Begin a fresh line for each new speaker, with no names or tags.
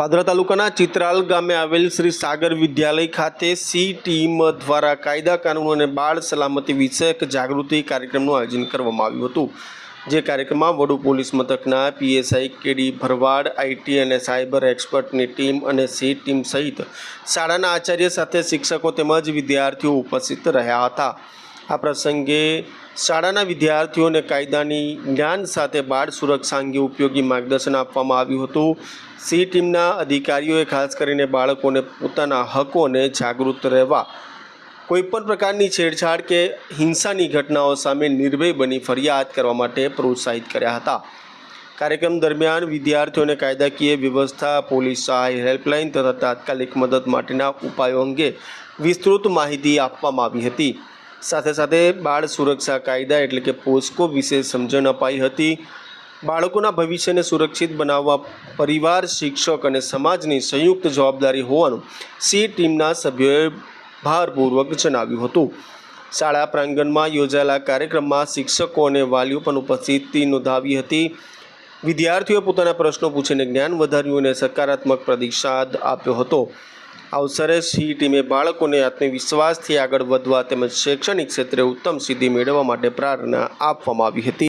પાદરા તાલુકાના ચિત્રાલ ગામે આવેલ શ્રી સાગર વિદ્યાલય ખાતે સી ટીમ દ્વારા કાયદા કાનૂન અને બાળ સલામતી વિષયક જાગૃતિ કાર્યક્રમનું આયોજન કરવામાં આવ્યું હતું. જે કાર્યક્રમમાં વડુ પોલીસ મથકના PSI K D, Bharwad IT cyber એક્સપર્ટની team અને સી ટીમ સહિત શાળાના આચાર્ય સાથે શિક્ષકો તેમજ વિદ્યાર્થીઓ ઉપસ્થિત રહ્યા હતા. આ પ્રસંગે શાળાના વિદ્યાર્થીઓને કાયદાની જ્ઞાન સાથે બાળ સુરક્ષા અંગે ઉપયોગી માર્ગદર્શન આપવામાં આવ્યું હતું. સી ટીમના અધિકારીઓએ ખાસ કરીને બાળકોને પોતાના હકોને જાગૃત રહેવા, કોઈપણ પ્રકારની છેડછાડ કે હિંસાની ઘટનાઓ સામે નિર્ભય બની ફરિયાદ કરવા માટે પ્રોત્સાહિત કર્યા હતા. કાર્યક્રમ દરમિયાન વિદ્યાર્થીઓને કાયદાકીય વ્યવસ્થા, પોલીસ સહાય, હેલ્પલાઇન તથા તાત્કાલિક મદદ માટેના ઉપાયો અંગે વિસ્તૃત માહિતી આપવામાં આવી હતી. સાથે સાથે બાળ સુરક્ષા કાયદા એટલે કે પોસ્કો વિશે સમજણ અપાઈ હતી. બાળકોના ભવિષ્યને સુરક્ષિત બનાવવા પરિવાર, શિક્ષક અને સમાજની સંયુક્ત જવાબદારી હોવાનું સી ટીમના સભ્યોએ ભારપૂર્વક જણાવ્યું હતું. શાળા પ્રાંગણમાં યોજાયેલા કાર્યક્રમમાં શિક્ષકો અને વાલીઓ પણ ઉપસ્થિતિ નોંધાવી હતી. વિદ્યાર્થીઓએ પોતાના પ્રશ્નો પૂછીને જ્ઞાન વધાર્યું અને સકારાત્મક પ્રતિસાદ આપ્યો હતો. અવસરે સી ટીમે બાળકોને આત્મવિશ્વાસથી આગળ વધવા તેમજ શૈક્ષણિક ક્ષેત્રે ઉત્તમ સિદ્ધિ મેળવવા માટે પ્રેરણા આપવામાં આવી હતી.